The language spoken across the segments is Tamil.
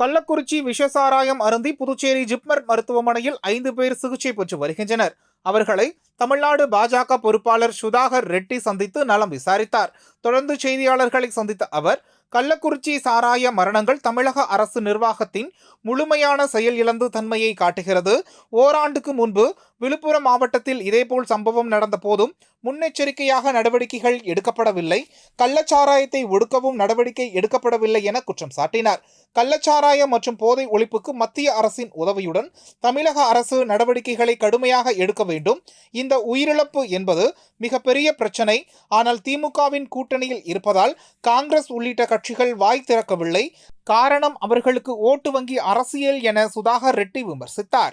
கள்ளக்குறிச்சி விஷசாராயம் அருந்தி புதுச்சேரி ஜிப்மர் மருத்துவமனையில் ஐந்து பேர் சிகிச்சை பெற்று வருகின்றனர். அவர்களை தமிழ்நாடு பாஜக பொறுப்பாளர் சுதாகர் ரெட்டி சந்தித்து நலம் விசாரித்தார். தொடர்ந்து செய்தியாளர்களை சந்தித்த அவர் கள்ளக்குறிச்சி சாராய மரணங்கள் தமிழக அரசு நிர்வாகத்தின் முழுமையான செயல் இழந்து தன்மையை காட்டுகிறது. ஓராண்டுக்கு முன்பு விழுப்புரம் மாவட்டத்தில் இதேபோல் சம்பவம் நடந்த போதும் முன்னெச்சரிக்கையாக நடவடிக்கைகள் எடுக்கப்படவில்லை. கள்ளச்சாராயத்தை ஒடுக்கவும் நடவடிக்கை எடுக்கப்படவில்லை என குற்றம் சாட்டினார். கள்ளச்சாராயம் மற்றும் போதை ஒழிப்புக்கு மத்திய அரசின் உதவியுடன் தமிழக அரசு நடவடிக்கைகளை கடுமையாக எடுக்க வேண்டும். இந்த உயிரிழப்பு என்பது மிகப்பெரிய பிரச்சனை. ஆனால் திமுகவின் கூட்டணியில் இருப்பதால் காங்கிரஸ் உள்ளிட்ட கட்சிகள் வாய் திறக்கவில்லை. காரணம் அவர்களுக்கு ஓட்டு வங்கி அரசியல் என சுதாகர் ரெட்டி விமர்சித்தார்.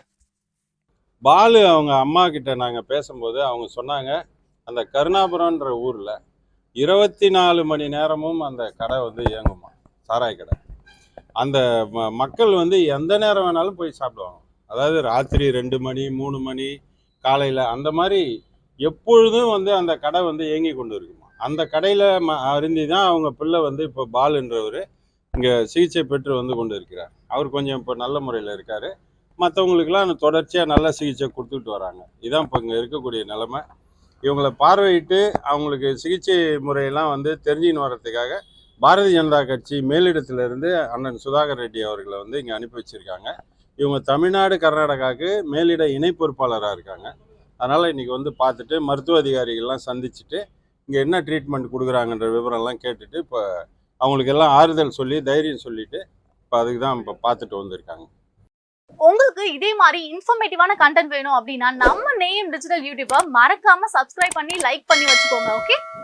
பாலு அவங்க அம்மா கிட்ட நாங்கள் பேசும்போது அவங்க சொன்னாங்க அந்த கருணாபுரம்ன்ற ஊரில் இருபத்தி நாலு மணி நேரமும் அந்த கடை வந்து இயங்குமா? சாராய கடை. அந்த ம- மக்கள் வந்து எந்த நேரம் வேணாலும் போய் சாப்பிடுவாங்க. அதாவது ராத்திரி ரெண்டு மணி மூணு மணி காலையில் அந்த மாதிரி எப்பொழுதும் வந்து அந்த கடை வந்து இயங்கி கொண்டு இருக்கும் அந்த கடையில் ம அருந்தி தான் அவங்க பிள்ளை வந்து இப்போ பாலுன்றவர். இங்கே சிகிச்சை பெற்று வந்து கொண்டு இருக்கிறார். அவர் கொஞ்சம் இப்போ நல்ல முறையில் இருக்கார். மற்றவங்களுக்கெல்லாம் தொடர்ச்சியாக நல்ல சிகிச்சை கொடுத்துட்டு வராங்க. இதான் இப்போ இங்கே இருக்கக்கூடிய நிலமை. இவங்களை பார்வையிட்டு அவங்களுக்கு சிகிச்சை முறையெல்லாம் வந்து தெரிஞ்சுன்னு வர்றதுக்காக பாரதிய ஜனதா கட்சி மேலிடத்திலிருந்து அண்ணன் சுதாகர் ரெட்டி அவர்களை வந்து இங்கே அனுப்பி வச்சுருக்காங்க. இவங்க தமிழ்நாடு கர்நாடகாவுக்கு மேலிட இணை பொறுப்பாளராக இருக்காங்க. அதனால் இன்றைக்கி வந்து பார்த்துட்டு மருத்துவ அதிகாரிகள்லாம் சந்திச்சுட்டு இங்கே என்ன ட்ரீட்மெண்ட் கொடுக்குறாங்கன்ற விவரம்லாம் கேட்டுட்டு இப்போ அவங்களுக்கு எல்லாம் ஆறுதல் சொல்லி தைரியம் சொல்லிட்டு இப்போ அதுக்கு தான் இப்போ பார்த்துட்டு வந்திருக்காங்க. உங்களுக்கு இதே மாதிரி இன்ஃபர்மேட்டிவான கண்டென்ட் வேணும் அப்படின்னா நம்ம நேம் டிஜிட்டல் யூடியூப்பை மறக்காம சப்ஸ்கிரைப் பண்ணி லைக் பண்ணி வச்சுக்கோங்க ஓகே